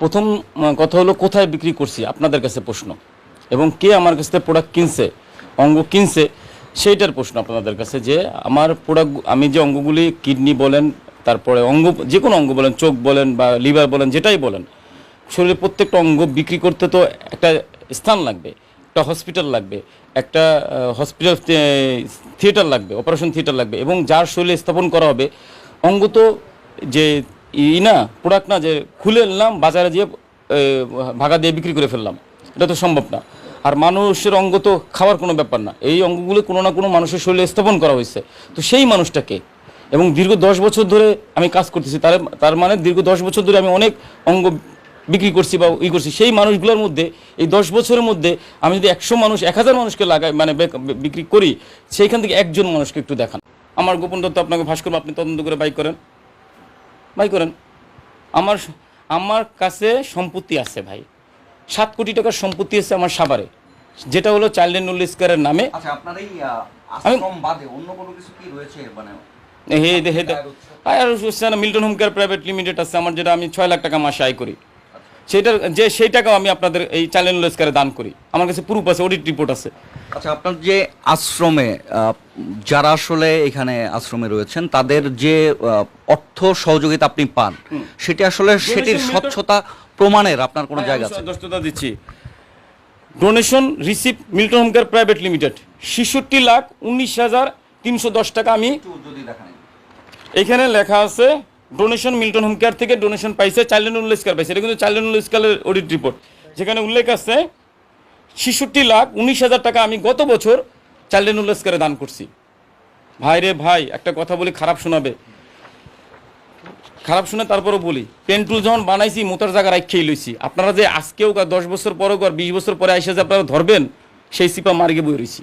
প্রথম কথা হলো কোথায় বিক্রি করছি? আপনাদের কাছে প্রশ্ন। এবং কে আমার কাছ থেকে প্রোডাক্ট কিনছে, অঙ্গ কিনছে, সেইটার প্রশ্ন আপনাদের কাছে যে আমার প্রোডাক্ট আমি যে অঙ্গগুলি কিডনি বলেন, তারপরে অঙ্গ যে কোনো অঙ্গ বলেন, চোখ বলেন বা লিভার বলেন, যেটাই বলেন শরীরের প্রত্যেকটা অঙ্গ বিক্রি করতে তো একটা স্থান লাগবে, একটা হসপিটাল লাগবে, একটা হসপিটাল থিয়েটার লাগবে অপারেশন থিয়েটার লাগবে, এবং যার শরীরে স্থাপন করা হবে, অঙ্গ তো যে ই না প্রোডাক্ট না যে খুলে নিলাম, বাজারে গিয়ে ভাগা দিয়ে বিক্রি করে ফেললাম। এটা তো সম্ভব না। আর মানুষের অঙ্গ তো খাওয়ার কোনো ব্যাপার না। এই অঙ্গগুলো কোনো না কোনো মানুষের শরীরে স্থাপন করা হয়েছে। তো সেই মানুষটাকে, এবং দীর্ঘ দশ বছর ধরে আমি কাজ করতেছি, তার তার মানে দীর্ঘ দশ বছর ধরে আমি অনেক অঙ্গ বিক্রি করছি বা ই করছি। সেই মানুষগুলোর মধ্যে, এই দশ বছরের মধ্যে আমি যদি একশো মানুষ, এক হাজার মানুষকে লাগাই মানে বিক্রি করি, সেইখান থেকে একজন মানুষকে একটু দেখান। আমার গোপন তথ্য আপনাকে ফাঁস করব, আপনি তদন্ত করে বাই করেন। বাই করেন আমার আমার কাছে সম্পত্তি আছে ভাই। সাত কোটি টাকার সম্পত্তি আছে আমার সাভারে। যেটা হলো চাইল্ড এন্ড ওল্ড স্কোয়ারের নামে। আচ্ছা আপনার এই আশ্রম বাদে অন্য কোনো কিছু কি রয়েছে? মানে হে হে আর Hossain Milton home care private limited আছে আমার যেটা আমি ছয় লাখ টাকা মাসে আয় করি। সেটার যে সেই টাকাও আমি আপনাদের এই চাইল্ড এন্ড ওল্ড দান করি। আমার কাছে প্রুফ আছে অডিট রিপোর্ট আছে। আচ্ছা আপনার যে আশ্রমে যারা আসলে এখানে আশ্রমে রয়েছেন তাদের যে অর্থ সহযোগিতা আপনি পান সেটি আসলে সেটির স্বচ্ছতা প্রমাণের আপনার কোনো জায়গা আছে? দিচ্ছি। Donation receive Milton home care private limited ছেষট্টি লাখ উনিশ হাজার তিনশো দশ টাকা আমি এখানে লেখা আছে ডোনেশন মিল্টন হোম কেয়ার থেকে ডোনেশন পাইছে চাইল্ড স্কার পাইছে। এটা কিন্তু চাইল্ড স্কারের অডিট রিপোর্ট যেখানে উল্লেখ আছে ছেষট্টি লাখ উনিশ হাজার টাকা আমি গত বছর চাইল্ড এন্ড দান করছি। ভাই রে ভাই একটা কথা বলি খারাপ শোনাবে। খারাপ শুনে তারপরও বলি পেন্টুল যখন বানাইছি মোতার জায়গা রাখেই লইছি। আপনারা যে আজকেও দশ বছর পরেও আর বিশ বছর পরে এসে যে আপনারা ধরবেন সেই সিপা মার্গে বই রয়েছি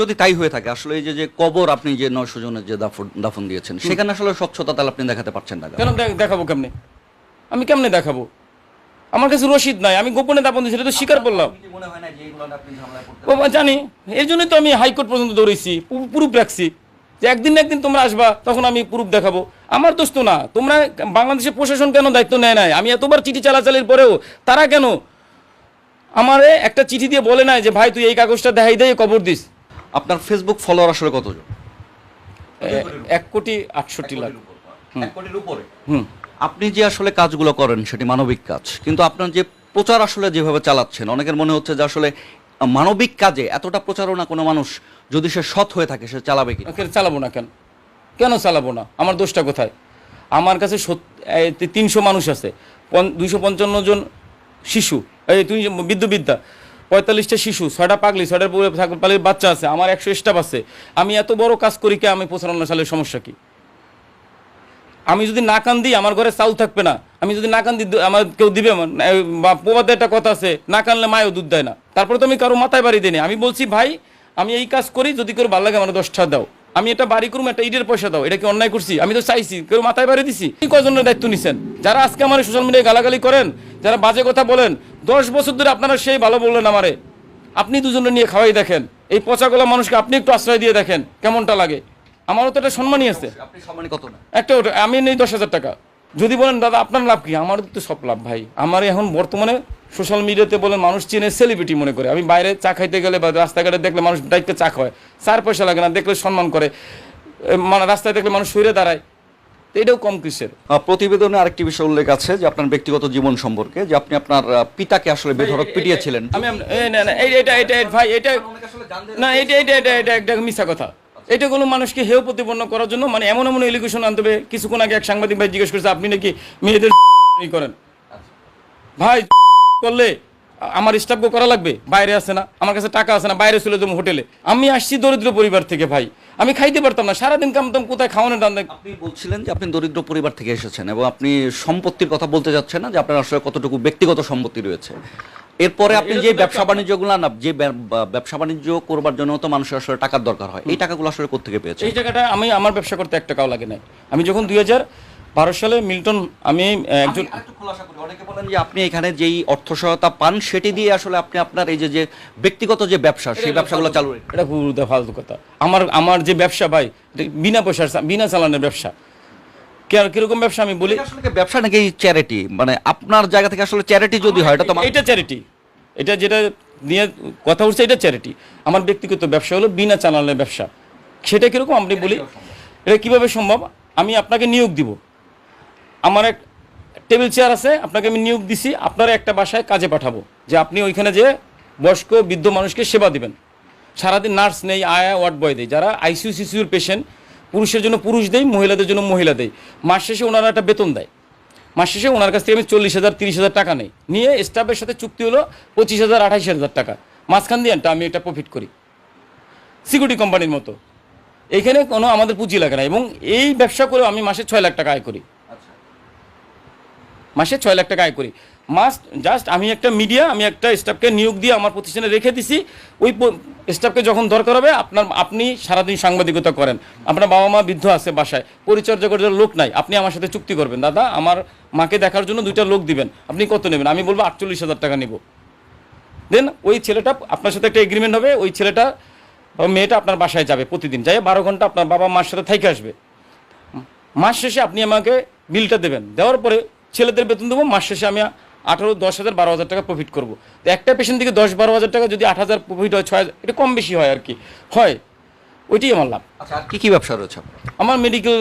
যদি তাই হয়ে থাকে আসলে এই যে যে কবর আপনি যে নয়শো জনের যে দাফন দাফন দিয়েছেন সেখানে আসলে স্বচ্ছতা তাহলে আপনি দেখাতে পারছেন না কেন দেখাবো কেমনে? আমি কেমনে দেখাবো? আমার কাছে রসিদ নাই আমি গোপনে দাপন দিয়েছি এটা তো স্বীকার করলাম। ও বা জানি এর জন্যই তো আমি হাইকোর্ট পর্যন্ত দৌড়েছি প্রুফ রাখছি যে একদিন না একদিন তোমরা আসবা তখন আমি প্রুফ দেখাবো। আমার দোষ তো না তোমরা বাংলাদেশের প্রশাসন কেন দায়িত্ব নেয় নাই? আমি এতবার চিঠি চালাচালির পরেও তারা কেন আমারে একটা চিঠি দিয়ে বলে নাই যে ভাই তুই এই কাগজটা দেখাই দে কবর দিস। আপনার ফেসবুক ফলোয়ার আসলে কতজন? এক কোটি আটষট্টি লাখ। এক কোটির উপরে? হুম। আপনি যে আসলে কাজগুলো করেন সেটি মানবিক কাজ। কিন্তু আপনার যে প্রচার আসলে যেভাবে চালাচ্ছেন, অনেকের মনে হচ্ছে যে আসলে মানবিক কাজে এতটা প্রচারণা কোনো মানুষ, যদি সে সৎ হয়ে থাকে সে চালাবে কি চালাবো না কেন? কেন চালাবো না? আমার দোষটা কোথায়? আমার কাছে তিনশো মানুষ আছে। দুইশো পঞ্চান্ন জন শিশু। এই তুই বিদ্যুবিদ্যা পঁয়তাল্লিশটা শিশু, ছয়টা পাগলি, ছয়টার পুরো পাগলির বাচ্চা আছে, আমার একশো স্টাফ আছে। আমি এত বড় কাজ করি কে? আমি পঁচান্ন সালের সমস্যা কি? আমি যদি না কান দিই আমার ঘরে চাউল থাকবে না। আমি যদি না কান দিই আমার কেউ দিবে বা প্রবাদে একটা কথা আছে, না কানলে মায়ও দুধ দেয় না। তারপরে তো আমি কারও মাথায় বাড়ি দিই আমি বলছি, ভাই, আমি এই কাজ করি, যদি কেউ ভালো লাগে আমার দশটা দাও। আমি এটা বাড়ি করুম, একটা ইটের পয়সা দাও। এটা কি অন্যায় করছি? আমি তো চাইছি, কেউ মাথায় বাড়ি দিছি? কজনের দায়িত্ব নিছেন? যারা আজকে আমার সোশ্যাল মিডিয়ায় গালাগালি করেন, যারা বাজে কথা বলেন, দশ বছর ধরে আপনারা সেই ভালো বললেন আমারে। আপনি দুজনে নিয়ে খাওয়াই দেখেন। এই পচাগোলা মানুষকে আপনি একটু আশ্রয় দিয়ে দেখেন, কেমনটা লাগে। আমারও তো একটা সম্মানই আছে। আপনি সম্মানী কত না? একটা ওটা আমি নেই দশ হাজার টাকা। যদি বলেন দাদা আপনার লাভ কি? আমার তো সব লাভ ভাই। আমার এখন বর্তমানে সোশ্যাল মিডিয়াতে বলেন মানুষ চিনে সেলিব্রিটি মনে করে। আমি বাইরে চা খাইতে গেলে বা রাস্তাঘাটে দেখলে মানুষ দায়িত্বে চা খায়। চার পয়সা লাগে না দেখলে সম্মান করে। মানে রাস্তায় দেখলে মানুষ সইরে দাঁড়ায়। এটাও কম কিসের? প্রতিবেদনে আরেকটি বিষয় উল্লেখ আছে যে আপনার ব্যক্তিগত জীবন সম্পর্কে যে আপনি আপনার পিতাকে আসলে বেধড়ক পিটিয়েছিলেন। আমি না না এই- এটা এটা ভাই এটা না এটা এটা এটা এটা একটা মিথ্যা কথা। এটা কোনো মানুষকে হেয় প্রতিপন্ন করার জন্য মানে এমন এমন এলিগেশন আনতে হবে। কিছুক্ষণ আগে এক সাংবাদিক ভাই জিজ্ঞেস করছে, আপনি নাকি মেয়েদের করেন? ভাই, করলে আমার স্টাফকে করা লাগবে? বাইরে আসে না, আমার কাছে টাকা আছে না, বাইরে চলে যাব হোটেলে। আমি আসছি দরিদ্র পরিবার থেকে, ভাই। আমি খাইতে পারতাম না সারাদিন কামতাম কোথায় খাওয়ানো টান আপনি বলছিলেন যে আপনি দরিদ্র পরিবার থেকে এসেছেন এবং আপনি সম্পত্তির কথা বলতে যাচ্ছেন না যে আপনার আসলে কতটুকু ব্যক্তিগত সম্পত্তি রয়েছে। এরপরে আপনি যে ব্যবসা বাণিজ্যগুলো না যে ব্যবসা বাণিজ্য করবার জন্য তো মানুষের আসলে টাকার দরকার হয় এই টাকাগুলো আসলে কোথেকে পেয়েছে এই জায়গাটা আমি আমার ব্যবসা করতে এক টাকাও লাগে নাই। আমি যখন দুই হাজার বারো সালে মিল্টন আমি একজন অনেকে বলেন যে আপনি এখানে যেই অর্থ সহায়তা পান সেটি দিয়ে আসলে আপনি আপনার এই যে যে ব্যক্তিগত যে ব্যবসা সেই ব্যবসাগুলো চালু এটা পুরোটা ফালতু কথা। আমার আমার যে ব্যবসা ভাই বিনা পয়সার বিনা চালানের ব্যবসা। কীরকম ব্যবসা আমি বলি? আসলে ব্যবসা নাকি চ্যারিটি মানে আপনার জায়গা থেকে আসলে চ্যারিটি যদি হয় এটা তো এটা চ্যারিটি এটা যেটা নিয়ে কথা উঠছে এটা চ্যারিটি আমার ব্যক্তিগত ব্যবসা হলো বিনা চালানের ব্যবসা। সেটা কীরকম আপনি বলি? এটা কীভাবে সম্ভব? আমি আপনাকে নিয়োগ দিব। আমার এক টেবিল চেয়ার আছে, আপনাকে আমি নিয়োগ দিছি, আপনারা একটা বাসায় কাজে পাঠাবো, যে আপনি ওইখানে যে বয়স্ক বৃদ্ধ মানুষকে সেবা দিবেন। সারাদিন নার্স নেই, আয়া, ওয়ার্ড বয় দেয় যারা আইসিইউ সিসিউর পেশেন্ট পুরুষের জন্য পুরুষ দেয় মহিলাদের জন্য মহিলা দেয় মাস শেষে ওনারা একটা বেতন দেয়। মাস শেষে ওনার কাছ থেকে আমি চল্লিশ হাজার, তিরিশ হাজার টাকা নেই। নিয়ে স্টাফের সাথে চুক্তি হলো পঁচিশ হাজার, আঠাইশ হাজার টাকা। মাঝখান দিয়ে আমি এটা প্রফিট করি। সিকিউরিটি কোম্পানির মতো। এইখানে কোনো আমাদের পুঁজি লাগে না। এবং এই ব্যবসা করেও আমি মাসে ছয় লাখ টাকা আয় করি। মাসে ছয় লাখ টাকা আয় করি। মাস জাস্ট আমি একটা মিডিয়া আমি একটা স্টাফকে নিয়োগ দিয়ে আমার প্রতিষ্ঠানে রেখে দিছি। ওই স্টাফকে যখন দরকার হবে, আপনার, আপনি সারাদিন সাংবাদিকতা করেন। আপনার বাবা মা বৃদ্ধ আছে বাসায়, পরিচর্যা করার লোক নাই। আপনি আমার সাথে চুক্তি করবেন। দাদা, আমার মাকে দেখার জন্য দুইটা লোক দিবেন। আপনি কত নেবেন? আমি বলব আটচল্লিশ হাজার টাকা নেব। দেন ওই ছেলেটা আপনার সাথে একটা এগ্রিমেন্ট হবে। ওই ছেলেটা মেয়েটা আপনার বাসায় যাবে প্রতিদিন। যাই বারো ঘণ্টা আপনার বাবা মার সাথে থাইকে আসবে। মাস শেষে আপনি আমাকে বিলটা দেবেন। দেওয়ার পরে ছেলেদের বেতন দেবো মাস শেষে আমি আঠারো দশ হাজার বারো হাজার টাকা প্রফিট করব। তো একটা পেশেন্ট থেকে দশ বারো হাজার টাকা যদি আট হাজার প্রফিট হয় ছয় হাজার এটা কম বেশি হয় আর কি। হয়। ওইটাই আমার লাভ। আচ্ছা আর কি কি ব্যবসা রয়েছে আমার মেডিকেল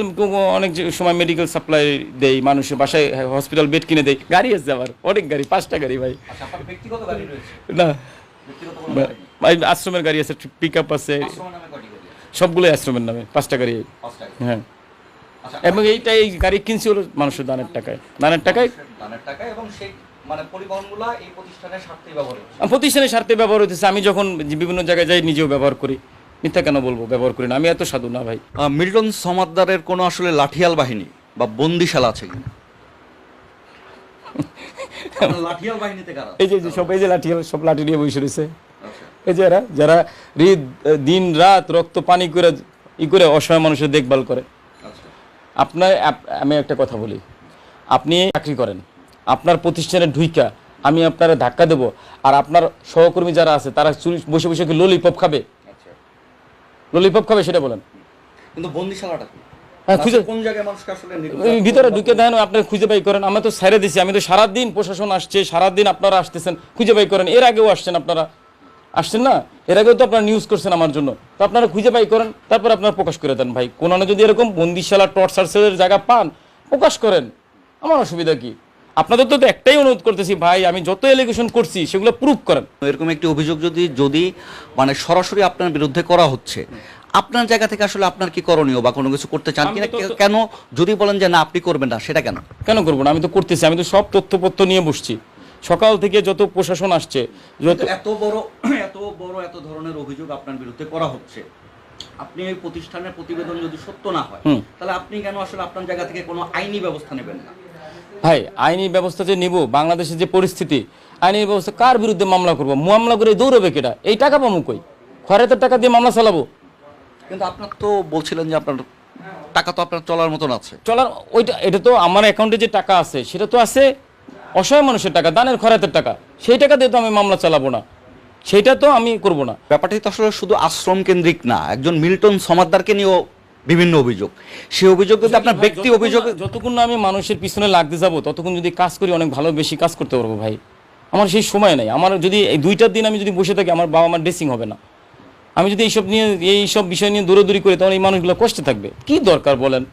অনেক সময় মেডিকেল সাপ্লাই দেই মানুষের বাসায় হসপিটাল বেড কিনে দেয় গাড়ি আছে আমার অনেক গাড়ি পাঁচটা গাড়ি ভাই। আচ্ছা ব্যক্তিগত গাড়ি রয়েছে? না। আশ্রমের গাড়ি আছে পিক আপ আছে? সবগুলোই আশ্রমের নামে পাঁচটা গাড়ি। হ্যাঁ। এবং এইটা এই গাড়ি কিনছি হলো মানুষের দানের টাকায়। দানের টাকায় দানের টাকা এবং সেই মানে পরিবহনগুলো এই প্রতিষ্ঠানের স্বার্থেই ব্যবহার হচ্ছে। প্রতিষ্ঠানের স্বার্থে ব্যবহার হতেছে আমি যখন বিভিন্ন জায়গায় যাই নিজেও ব্যবহার করি। মিথ্যা কেন বলব? ব্যবহার করি না। আমি এত সাধু না ভাই। মিল্টন সমাদ্দারের কোনো আসলে লাঠিয়াল বাহিনী বা বন্দিশালা আছে কিনা? লাঠিয়াল বাহিনীতে কারা এই যে যে সব এই যে লাঠি সব লাঠি নিয়ে বসে রয়েছে। আচ্ছা। এই যে এরা যারা হৃদ দিন রাত রক্ত পানি করে ই করে অসহায় মানুষের দেখভাল করে। আচ্ছা আপনার আমি একটা কথা বলি। আপনি চাকরি করেন আপনার প্রতিষ্ঠানে ঢুইকা আমি আপনার ধাক্কা দেব আর আপনার সহকর্মী যারা আছে তারা চুরি- বসে বসে কি ললিপপ খাবে? আচ্ছা। ললিপপ খাবে সেটা বলেন। কিন্তু বন্দিশালাটা হ্যাঁ খুঁজে কোন জায়গায় মানুষকে আসলে ওই ভিতরে ঢুকে দেন আপনার খুঁজে বাই করেন। আমরা তো ছেড়ে দিছি আমি তো সারাদিন প্রশাসন আসছে সারাদিন আপনারা আসতেছেন খুঁজে বাই করেন। এর আগেও আসছেন আপনারা। আসছেন না? এর আগেও তো আপনারা নিউজ করছেন আমার জন্য। তো আপনারা খুঁজে পাই করেন তারপর আপনারা প্রকাশ করে দেন ভাই। কোনো যদি এরকম বন্দিশালা টর্চার সেলের জায়গা পান প্রকাশ করেন। আমার অসুবিধা কি? আপনাদের তো একটাই অনুরোধ করতেছি ভাই আমি যত এলিগেশন করছি সেগুলো প্রুফ করেন। এরকম একটি অভিযোগ যদি যদি মানে সরাসরি আপনার বিরুদ্ধে করা হচ্ছে আপনার জায়গা থেকে আসলে আপনার কি করণীয় বা কোনো কিছু করতে চান কিনা? কেন যদি বলেন যে না আপনি করবেন না সেটা কেন? কেন করব না? আমি তো করতেছি আমি তো সব তথ্যপত্র নিয়ে বসছি। সকাল থেকে যত প্রশাসন আসছে যত এত বড় এত বড় এত ধরনের অভিযোগ আপনার বিরুদ্ধে করা হচ্ছে। আপনি এই প্রতিষ্ঠানের প্রতিবেদন যদি সত্য না হয়। তাহলে আপনি কেন আসলে আপনার জায়গা থেকে কোনো আইনি ব্যবস্থা নেবেন না? ভাই আইনি ব্যবস্থা যে নিব বাংলাদেশের যে পরিস্থিতি আইনি ব্যবস্থা কার বিরুদ্ধে মামলা করব? মামলা করে দৌড়বে কেটা এই টাকা পাবো কই? খয়রাতের টাকা দিয়ে মামলা চালাবো? কিন্তু আপনার তো বলছিলেন যে আপনার টাকা তো আপনার চলার মতন আছে। চলার ওইটা এটা তো আমার অ্যাকাউন্টে যে টাকা আছে সেটা তো আছে। অসহায় মানুষের টাকা দানের খয়রাতের টাকা সেই টাকা দিয়ে তো আমি মামলা চালাবো না। সেটা তো আমি করব না। ব্যাপারটি তো আসলে শুধু আশ্রম কেন্দ্রিক না একজন মিল্টন সমাদদারকে নিয়েও বিভিন্ন অভিযোগ। সেই অভিযোগ কিন্তু আপনার ব্যক্তি অভিযোগ যতক্ষণ না আমি মানুষের পিছনে লাগতে যাব ততক্ষণ যদি কাজ করি অনেক ভালো বেশি কাজ করতে পারব ভাই। আমার সেই সময় নেই। আমার যদি এই দুইটার দিন আমি যদি বসে থাকি আমার বাবা আমার ড্রেসিং হবে না। আমি যদি এইসব নিয়ে এইসব বিষয় নিয়ে দৌড়াদৌড়ি করি তখন এই মানুষগুলো কষ্টে থাকবে। কি দরকার বলেন?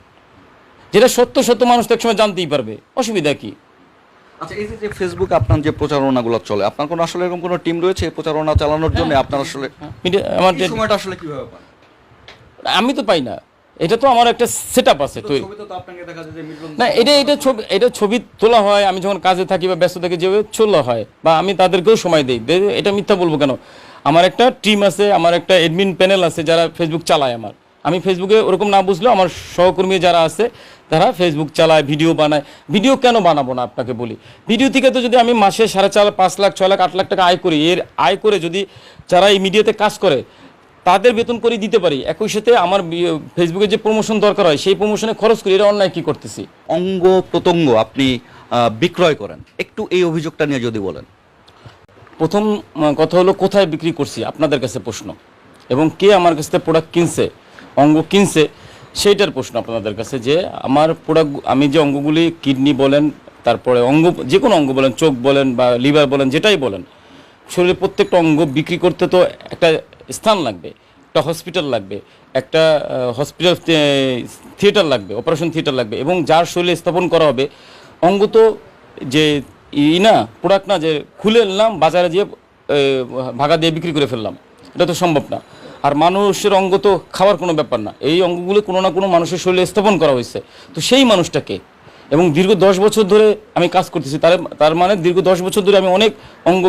যেটা সত্য সত্য মানুষ তো একসময় জানতেই পারবে। অসুবিধা কি? আচ্ছা এই যে ফেসবুকে আপনার যে প্রচারণাগুলো চলে আপনার কোনো আসলে এরকম কোনো টিম রয়েছে প্রচারণা চালানোর জন্য? আপনার আসলে আমার এই সময়টা আসলে কীভাবে পান? আমি তো পাই না। এটা তো আমার একটা সেট আপ আছে তৈরি ছবিতে তো আপনাকে দেখা যায় যে মিল্টন না এটা এটা ছবি এটা ছবি তোলা হয় আমি যখন কাজে থাকি বা ব্যস্ত থাকি যেভাবে তোলা হয় বা আমি তাদেরকেও সময় দিই। এটা মিথ্যা বলব কেন? আমার একটা টিম আছে আমার একটা এডমিন প্যানেল আছে যারা ফেসবুক চালায় আমার। আমি ফেসবুকে ওরকম না বুঝলেও আমার সহকর্মী যারা আছে তারা ফেসবুক চালায় ভিডিও বানায়। ভিডিও কেন বানাবো না আপনাকে বলি? ভিডিও থেকে তো যদি আমি মাসে সাড়ে চার পাঁচ লাখ ছয় লাখ আট লাখ টাকা আয় করি এর আয় করে যদি যারা এই মিডিয়াতে কাজ করে তাদের বেতন করে দিতে পারি। একই সাথে আমার ফেসবুকে যে প্রমোশন দরকার হয় সেই প্রমোশনে খরচ করি এটা অন্যায় কী করতেছি? অঙ্গ প্রত্যঙ্গ আপনি বিক্রয় করেন। একটু এই অভিযোগটা নিয়ে যদি বলেন। প্রথম কথা হলো কোথায় বিক্রি করছি? আপনাদের কাছে প্রশ্ন। এবং কে আমার কাছ থেকে প্রোডাক্ট কিনছে? অঙ্গ কিনছে সেইটার প্রশ্ন আপনাদের কাছে যে আমার প্রোডাক্ট আমি যে অঙ্গগুলি কিডনি বলেন তারপরে অঙ্গ যে কোনো অঙ্গ বলেন চোখ বলেন বা লিভার বলেন যেটাই বলেন শরীরের প্রত্যেকটা অঙ্গ বিক্রি করতে তো একটা স্থান লাগবে একটা হসপিটাল লাগবে একটা হসপিটাল থিয়েটার লাগবে অপারেশন থিয়েটার লাগবে এবং যার শরীরে স্থাপন করা হবে অঙ্গ তো যে ই না প্রোডাক্ট না যে খুলে নিলাম বাজারে এ, ভাগা দিয়ে বিক্রি করে ফেললাম এটা তো সম্ভব না। আর মানুষের অঙ্গ তো খাওয়ার কোনো ব্যাপার না। এই অঙ্গগুলো কোনো না কোনো মানুষের শরীরে স্থাপন করা হয়েছে। তো সেই মানুষটাকে এবং দীর্ঘ দশ বছর ধরে আমি কাজ করতেছি, তার তার মানে দীর্ঘ দশ বছর ধরে আমি অনেক অঙ্গ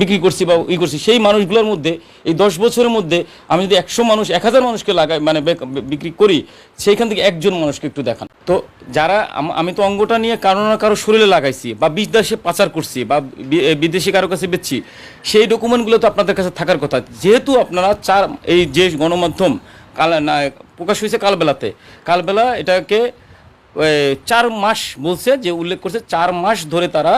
বিক্রি করছি বা ই করছি, সেই মানুষগুলোর মধ্যে, এই দশ বছরের মধ্যে আমি যদি একশো মানুষ, এক হাজার মানুষকে লাগাই মানে বিক্রি করি, সেইখান থেকে একজন মানুষকে একটু দেখান। তো যারা আমি তো অঙ্গটা নিয়ে কারও না কারও শরীরে লাগাইছি, বা বিদেশে পাচার করছি, বা বিদেশি কারও কাছে বেচছি, সেই ডকুমেন্টগুলো তো আপনাদের কাছে থাকার কথা। যেহেতু আপনারা চার, এই যে গণমাধ্যম, কাল, না, প্রকাশ হয়েছে কালবেলাতে, কালবেলা এটাকে চার মাস বলছে, যে উল্লেখ করছে, চার মাস ধরে তারা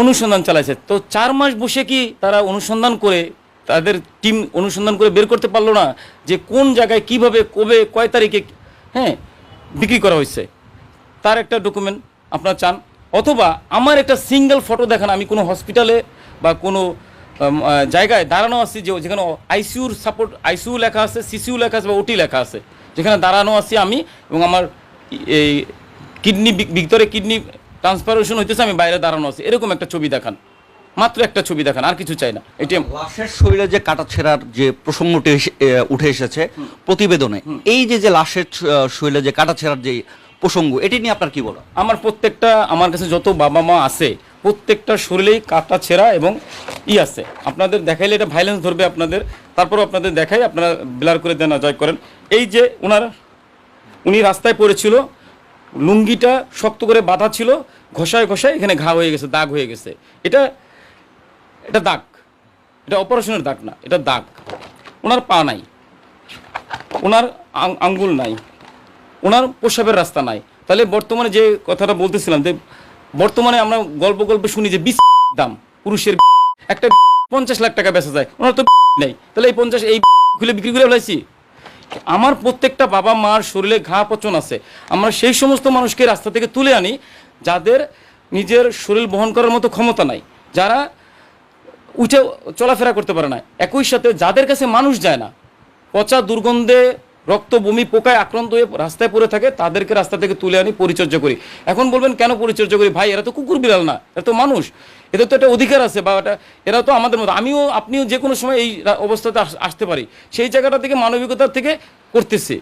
অনুসন্ধান চালাইছে। তো চার মাস বসে কি তারা অনুসন্ধান করে, তাদের টিম অনুসন্ধান করে বের করতে পারল না যে কোন জায়গায় কীভাবে, কবে, কয় তারিখে হ্যাঁ বিক্রি করা হয়েছে? তার একটা ডকুমেন্ট আপনারা চান। অথবা আমার একটা সিঙ্গেল ফটো দেখান, আমি কোনো হসপিটালে বা কোনো জায়গায় দাঁড়ানো আছি যে যেখানে আইসিউর সাপোর্ট আইসিউ লেখা আছে, সিসিউ লেখা আছে বা ওটি লেখা আছে। যেখানে দাঁড়ানো আছি আমি এবং আমার এই কিডনি ভিতরে কিডনি ট্রান্সফারেশন হইতেছে আমি বাইরে দাঁড়ানো আছি। এরকম একটা ছবি দেখান। মাত্র একটা ছবি দেখান আর কিছু চাই না। এটি লাশের শরীরে যে কাটা ছেঁড়ার যে প্রসঙ্গটি উঠে এসেছে প্রতিবেদনে এই যে যে লাশের শরীরে যে কাটা ছেঁড়ার যে প্রসঙ্গ এটি নিয়ে আপনার কি বলো আমার প্রত্যেকটা আমার কাছে যত বাবা মা আছে প্রত্যেকটা শরীরেই কাটা ছেঁড়া এবং ই আছে। আপনাদের দেখাইলে এটা ভাইলেন্স ধরবে আপনাদের। তারপরও আপনাদের দেখাই আপনারা ব্লার করে দেন জয় করেন। এই যে ওনার উনি রাস্তায় পড়েছিল লুঙ্গিটা শক্ত করে বাঁধা ছিল, ঘষায় ঘষায় এখানে ঘা হয়ে গেছে, দাগ হয়ে গেছে। এটা এটা দাগ। এটা অপারেশনের দাগ না, এটা দাগ। ওনার পা নাই। ওনার আঙ্গুল নাই। ওনার প্রসাবের রাস্তা নাই। তাহলে বর্তমানে যে কথাটা বলতেছিলাম যে, বর্তমানে আমরা গল্প গল্প শুনি যে বিশ দাম, পুরুষের একটা পঞ্চাশ লাখ টাকা বেচা যায়। ওনার তো নেই। তাহলে এই পঞ্চাশ, এই খুলে বিক্রি করে ফেলাইছি? আমার প্রত্যেকটা বাবা মার শরীরে ঘা পচন আছে। আমরা সেই সমস্ত মানুষকে রাস্তা থেকে তুলে আনি যাদের নিজের শরীর বহন করার মতো ক্ষমতা নাই। যারা উঠে চলাফেরা করতে পারে না। একই সাথে যাদের কাছে মানুষ যায় না, পচা দুর্গন্ধে রক্ত বমি পোকায় আক্রান্ত হয়ে রাস্তায় পড়ে থাকে, তাদেরকে রাস্তা থেকে তুলে আনি পরিচর্যা করি। এখন বলবেন, কেন পরিচর্যা করি? ভাই, এরা তো কুকুর বিড়াল না, এরা তো মানুষ। এদের তো একটা অধিকার আছে বা এটা এরা তো আমাদের মতো। আমিও আপনিও যে কোনো সময় এই অবস্থাতে আস- আসতে পারি। সেই জায়গাটা থেকে মানবিকতার থেকে করতেছি।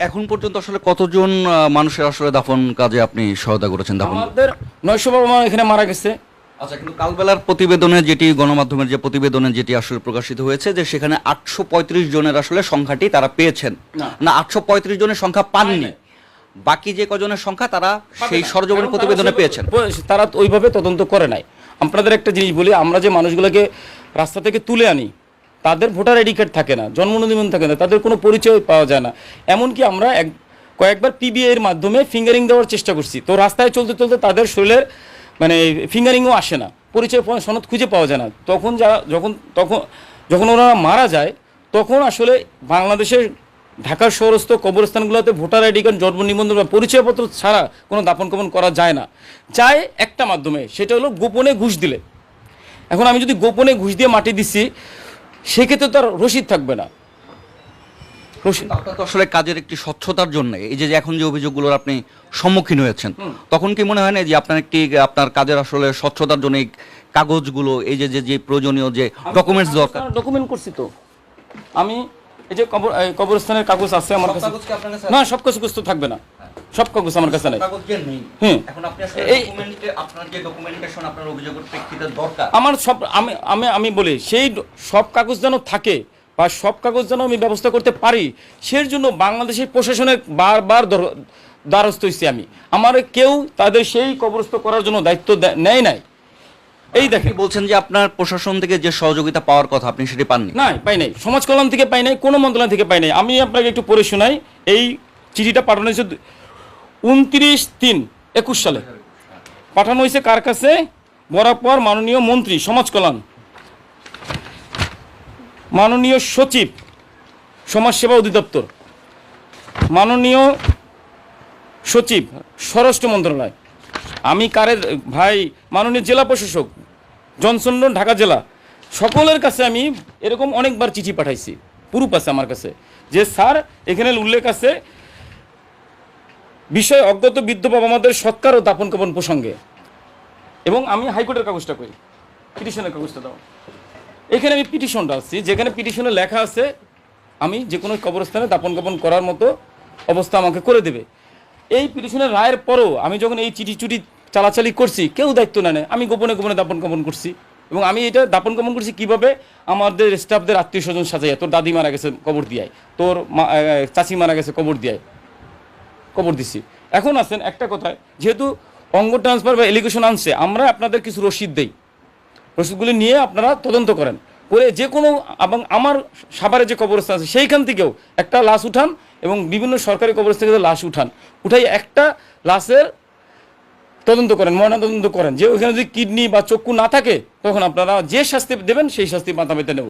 এখন পর্যন্ত আসলে কতজন মানুষের আসলে দাফন কাজে আপনি সহায়তা করেছেন দাফন? আমাদের নয়শো বাবা এখানে মারা গেছে। আচ্ছা কিন্তু কালবেলার প্রতিবেদনে যেটি গণমাধ্যমের যে প্রতিবেদনে যেটি আসলে প্রকাশিত হয়েছে যে সেখানে আটশো পঁয়ত্রিশ জনের আসলে সংখ্যাটি তারা পেয়েছেন। না। আটশো পঁয়ত্রিশ জনের সংখ্যা পাননি। বাকি যে কজনের সংখ্যা তারা সেই সরজমিন প্রতিবেদনে পেয়েছেন। তারা ওইভাবে তদন্ত করে নাই। আপনাদের একটা জিনিস বলি আমরা যে মানুষগুলোকে রাস্তা থেকে তুলে আনি তাদের ভোটার আইডি কার্ড থাকে না জন্ম নিবন্ধন থাকে না তাদের কোনো পরিচয় পাওয়া যায় না। এমনকি আমরা এক কয়েকবার পিবিআই এর মাধ্যমে ফিঙ্গারিং দেওয়ার চেষ্টা করছি। তো রাস্তায় চলতে চলতে তাদের শরীরের মানে ফিঙ্গারিংও আসে না পরিচয় সনদ খুঁজে পাওয়া যায় না। তখন যা যখন তখন যখন ওনারা মারা যায় তখন আসলে বাংলাদেশের ঢাকার শহরস্থ কবরস্থানগুলোতে ভোটার আইডি কার্ড জন্ম নিবন্ধন বা পরিচয়পত্র ছাড়া কোনো দাপন কাপন করা যায় না। যায় একটা মাধ্যমে সেটা হলো গোপনে ঘুষ দিলে। এখন আমি যদি গোপনে ঘুষ দিয়ে মাটি দিচ্ছি সেক্ষেত্রে তো আর রসিদ থাকবে না। আসলে কাজের একটি স্বচ্ছতার জন্য এই যে এখন যে অভিযোগগুলোর আপনি সম্মুখীন হয়েছেন তখন কি মনে হয় না যে আপনার একটি আপনার কাজের আসলে স্বচ্ছতার জন্য এই কাগজগুলো এই যে যে যে প্রয়োজনীয় যে ডকুমেন্টস দরকার? ডকুমেন্ট করছি তো। আমি এই যে কবর কবরস্থানের কাগজ আছে আমার কাছে। কাছে না সব কাগজ তো থাকবে না। সব কাগজ আমার কাছে নাই। কাগজ যে নেই? হুম। এখন আপনি আসলে এই- ডকুমেন্টে আপনার যে ডকুমেন্টেশন আপনার অভিযোগের প্রেক্ষিতে দরকার। আমার সব আমি আমি আমি বলি সেই সব কাগজ যেন থাকে বা সব কাগজ যেন আমি ব্যবস্থা করতে পারি সেই জন্য বাংলাদেশের প্রশাসনের বারবার দ্বারস্থ হয়েছি আমি। আমার কেউ তাদের সেই কবরস্থ করার জন্য দায়িত্ব নেয় নাই। এই দেখেন। বলছেন যে আপনার প্রশাসন থেকে যে সহযোগিতা পাওয়ার কথা আপনি সেটি পাননি। না পাই নাই। সমাজ কল্যাণ থেকে পাই নাই কোনো মন্ত্রণালয় থেকে পাই নাই। আমি আপনাকে একটু পড়ে শোনাই এই চিঠিটা পাঠানো হয়েছে উনত্রিশ তিন একুশ সালে। পাঠানো হয়েছে কার কাছে? বরাবর মাননীয় মন্ত্রী সমাজ কল্যাণ। মাননীয় সচিব সমাজসেবা অধিদপ্তর। মাননীয় সচিব স্বরাষ্ট্র মন্ত্রণালয়। আমি কারের ভাই মাননীয় জেলা প্রশাসক, জনসন ঢাকা জেলা, সকলের কাছে আমি এরকম অনেকবার চিঠি পাঠাইছি, পুরুপ আছে আমার কাছে, যে স্যার, এখানে উল্লেখ আছে, বিষয় অজ্ঞত বৃদ্ধ বাবা মাদের সৎকার ও দাপন কাপন প্রসঙ্গে। এবং আমি হাইকোর্টের কাগজটা করি, পিটিশনের কাগজটা দাও। এখানে আমি পিটিশনটা আসছি যেখানে পিটিশনে লেখা আছে, আমি যে কোনো কবরস্থানে দাপন কাপন করার মতো অবস্থা আমাকে করে দেবে। এই পিটিশনের রায়ের পরও আমি যখন এই চিঠি চুটি চালাচালি করছি, কেউ দায়িত্ব নেয় আমি গোপনে গোপনে দাপন কাপন করছি। এবং আমি এটা দাপন কাপন করছি কীভাবে? আমাদের স্টাফদের আত্মীয় স্বজন সাজাইয়া, তোর দাদি মারা গেছে কবর দিয়ায়, তোর চাচি মারা গেছে কবর দিয়ায়, কবর দিছি। এখন আছেন একটা কথায়, যেহেতু অঙ্গ ট্রান্সফার বা এলিগেশন আনছে, আমরা আপনাদের কিছু রসিদ দেই। রসিদগুলি নিয়ে আপনারা তদন্ত করেন। করে যে কোনো, এবং আমার সাভারে যে কবরস্থান আছে, সেইখান থেকেও একটা লাশ উঠান এবং বিভিন্ন সরকারি কবরস্থান থেকে লাশ উঠান। উঠাই একটা লাশের তদন্ত করেন ময়না তদন্ত করেন। যে ওইখানে যদি কিডনি বা চক্ষু না থাকে, তখন আপনারা যে শাস্তি দেবেন, সেই শাস্তি মাথা পেতে নেব।